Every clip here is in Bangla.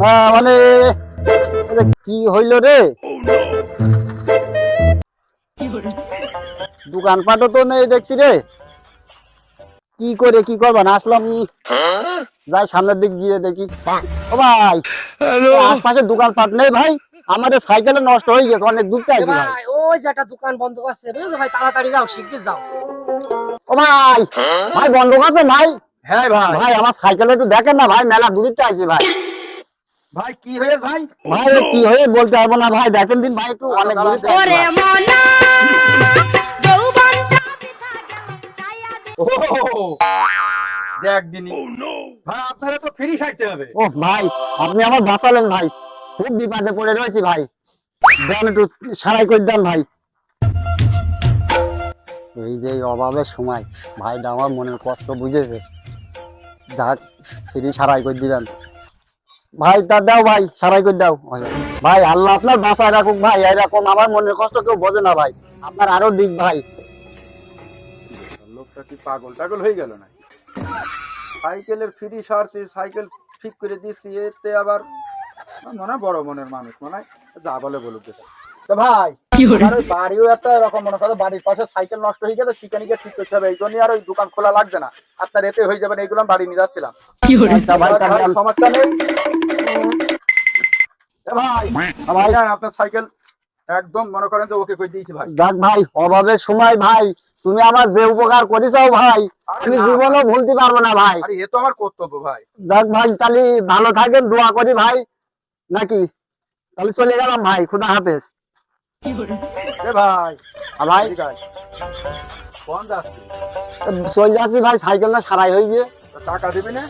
না মানে এটা কি হইল রে? দোকানপাটও তো নেই দেখছি রে। কি করে কি করবা? না আসলাম যাই সামনের দিক গিয়ে দেখি। ও ভাই আশপাশে দোকানপাট নেই ভাই। আমাদের সাইকেলে নষ্ট হয়ে গেছে অনেক দূর থেকে ভাই। ভাই ওই যে একটা দোকান বন্ধ আছে বুঝছ ভাই? তাড়াতাড়ি যাও শিগগির যাও। ও ভাই ভাই বন্ধ আছে ভাই? হ্যাঁ ভাই। ভাই আমার সাইকেলে একটু দেখেন না ভাই মেলা দূরিতে আছে ভাই। ভাই কি হয়ে ভাই? ভাই কি হয়ে বলতে পারব না ভাই। দেখেন দিন ভাই একটু অনেক দূরিতে ওরে মনা যৌবনটা বৃথা গেল, চাইয়া দে- ও দেখ দিনি। ভাই আপনারা তো ফ্রি সাইতে হবে। ও ভাই আপনি আমার বাঁচালেন ভাই। খুব বিপদে পড়ে রয়েছি ভাই। দেন একটু সারাই করে দেন ভাই। এই যে এই অভাবের সময় ভাইটা আমার মনের কষ্ট বুঝেছে। যাক ফিরি সারাই করে দিবেন। ভাই তা দাও ভাই সারাই করে দাও। ভাই আল্লাহ আপনার বাঁচায় রাখুক ভাই এরকম আমার মনের কষ্ট কেউ বোঝে না ভাই। আপনার আরও দিক ভাই। লোকটা কি পাগল? টাগল হয়ে গেল না সাইকেলের ফ্রি সারছি সাইকেল ঠিক করে দিচ্ছি এতে আবার মনে বড় মনের মানুষ মনে হয় যা বলে বলুক ভাই বাড়িও একটা এরকম মনে করো বাড়ির পাশে সাইকেল নষ্ট হয়ে গেছে ঠিক করতে হবে এই জন্যই আর ওই দোকান খোলা লাগবে না। আপনার এতে হয়ে যাবে না এইগুলো বাড়ি নিয়ে যাচ্ছিলাম। আচ্ছা সমস্যা নেই। ভাই ভাই আপনার সাইকেল একদম মনে করেন যে ওকে কই দিয়েছি ভাই। যাক ভাই অভাবের সময় ভাই তুমি আমার যে উপকার করেছাও ভাই আমি না, জীবনও ভুলতে পারব না ভাই। আরে এ তো আমার কর্তব্য ভাই। যাক ভাই তাহলে ভালো থাকেন দোয়া করি ভাই নাকি? তাহলে চলে গেলাম ভাই খুদা হাফেজ। ভাই ভাই? কোন যাচ্ছি? চলে যাচ্ছি ভাই সাইকেলটা সারাই হয়ে গিয়ে। টাকা দিবি না?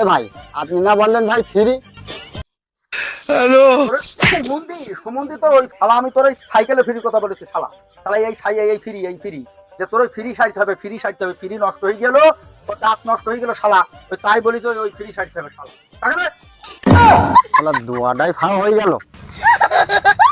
এ ভাই আপনি না বললেন ভাই ফ্রি। ওরে, সুমন্দি সুমন্দি তো ওই শালা আমি তোর ওই সাইকেলে ফিরি কথা বলেছি শালা। শালা এই সাই এই ফ্রি এই ফ্রি। যে তোর ওই ফ্রি সাইড হবে ফ্রি সাইড হবে ফ্রি নষ্ট হয়ে গেল তোর দাঁত নষ্ট হয়ে গেল শালা। ওই তাই বলি তো ওই ফ্রি সাইড হবে শালা। তাহলে দোয়াটাই ফাঁ হয়ে গেল।